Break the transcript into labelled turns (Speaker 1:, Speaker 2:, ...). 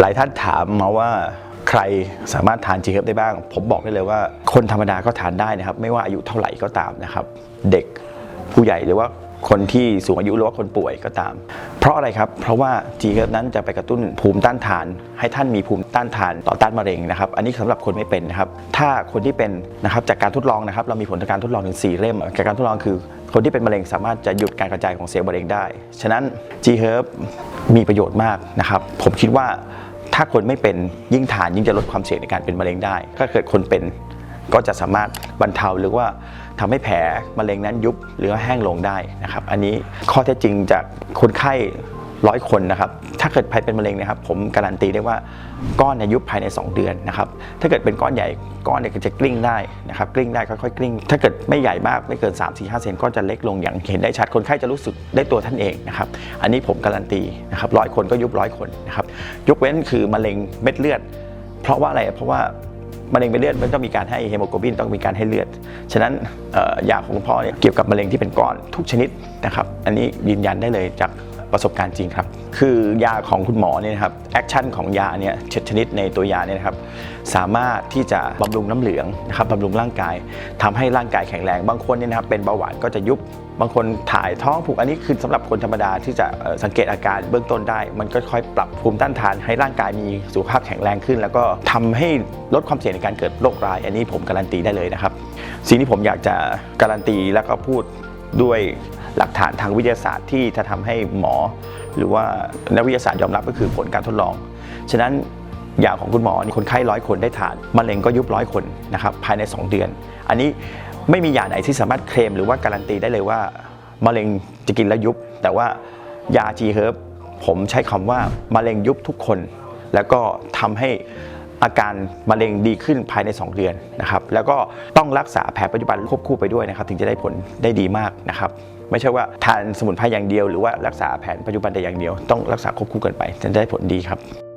Speaker 1: หลายท่านถามมาว่าใครสามารถทาน g ีได้บ้าง ผมบอกได้เลยว่า คนธรรมดาก็ทานได้นะครับ ไม่ว่าอายุเท่าไหร่ก็ตามนะครับ เด็กผู้ใหญ่หรือว่าคนที่สูงอายุหรือว่าคนป่วยก็ตาม เพราะอะไรครับ เพราะว่า g ีนั้นจะไปกระตุ้นภูมิต้านทาน ให้ท่านมีภูมิต้านทานต่อต้านมะเร็งนะครับ อันนี้สำหรับคนไม่เป็นนะครับ ถ้าคนที่เป็นนะครับจากการทดลองนะครับ เรามีผลจากการทดลองถึง4เล่มจากการทดลองคือ คนที่เป็นมะเร็งสามารถจะหยุดการกระจายของเซลล์มะเร็งได้ ฉะนั้น G Herb มีประโยชน์มากนะครับ ผมคิดว่า ถ้าคนไม่เป็นยิ่งทานยิ่งจะลดความเสี่ยงในการเป็นมะเร็งได้ ถ้าเกิดคนเป็นก็จะสามารถบรรเทาหรือว่าทำให้แผลมะเร็งนั้นยุบหรือว่าแห้งลงได้นะครับ อันนี้ข้อเท็จจริงจากคนไข้ร้อยคนนะครับ ถ้าเกิดใครเป็นมะเร็งนะครับ ผมการันตีได้ว่าก้อนเนี่ยยุบภายใน 2 เดือนนะครับ ถ้าเกิดเป็นก้อนใหญ่ก้อนเนี่ยจะกลิ้งได้นะครับ กลิ้งได้ค่อยๆกลิ้ง ถ้าเกิด ไม่ใหญ่มากไม่เกิน 3 4 5 เซนก็จะเล็กลงอย่างเห็นได้ชัดคนไข้จะรู้สึกได้ตัวท่านเองนะครับอันนี้ผมการันตีนะครับร้อยคนก็ยุบร้อยคนนะครับยกเว้นคือมะเร็งเม็ดเลือด เพราะว่าอะไรเพราะว่ามะเร็งเม็ดเลือดมันต้องมีการให้เฮโมโกลบินต้องมีการให้เลือด ฉะนั้นยาของคุณพ่อเนี่ยเกี่ยวกับมะเร็งที่เป็นก้อนทุกชนิดนะครับ อันนี้ยืนยันได้เลยจาก ประสบการณ์จริงครับ คือยาของคุณหมอเนี่ยนะครับแอคชั่นของยาเนี่ยเจ็ดชนิดในตัวยาเนี่ยนะครับสามารถที่จะบำรุงน้ำเหลืองนะครับบำรุงร่างกายทำให้ร่างกายแข็งแรง บางคนเนี่ยนะครับเป็นเบาหวานก็จะยุบบางคนถ่ายท้องผูกอันนี้คือสำหรับคนธรรมดาที่จะสังเกตอาการเบื้องต้นได้ มันก็ค่อยปรับภูมิต้านทานให้ร่างกายมีสุขภาพแข็งแรงขึ้น แล้วก็ทำให้ลดความเสี่ยงในการเกิดโรคร้าย อันนี้ผมการันตีได้เลยนะครับสิ่งที่ผมอยากจะการันตีแล้วก็พูดด้วย หลักฐานทางวิทยาศาสตร์ที่จะทำให้หมอ หรือว่านักวิทยาศาสตร์ยอมรับก็คือผลการทดลอง ฉะนั้นยาของคุณหมอคนไข้ร้อยคนได้ทานมะเร็งก็ยุบร้อยคนนะครับภายใน 2 เดือน อันนี้ไม่มียาไหนที่สามารถเคลมหรือว่าการันตีได้เลยว่ามะเร็งจะกินแล้วยุบ แต่ว่ายา G Herb ผมใช้คำว่ามะเร็งยุบทุกคน แล้วก็ทำให้ อาการมะเร็งดีขึ้นภายใน 2 เดือนนะครับ แล้วก็ต้องรักษาแผลปัจจุบันควบคู่ไปด้วยนะครับ ถึงจะได้ผลได้ดีมากนะครับ ไม่ใช่ว่าทานสมุนไพรอย่างเดียวหรือว่ารักษาแผนปัจจุบันแต่อย่างเดียว ต้องรักษาควบคู่กันไปจะได้ผลดีครับ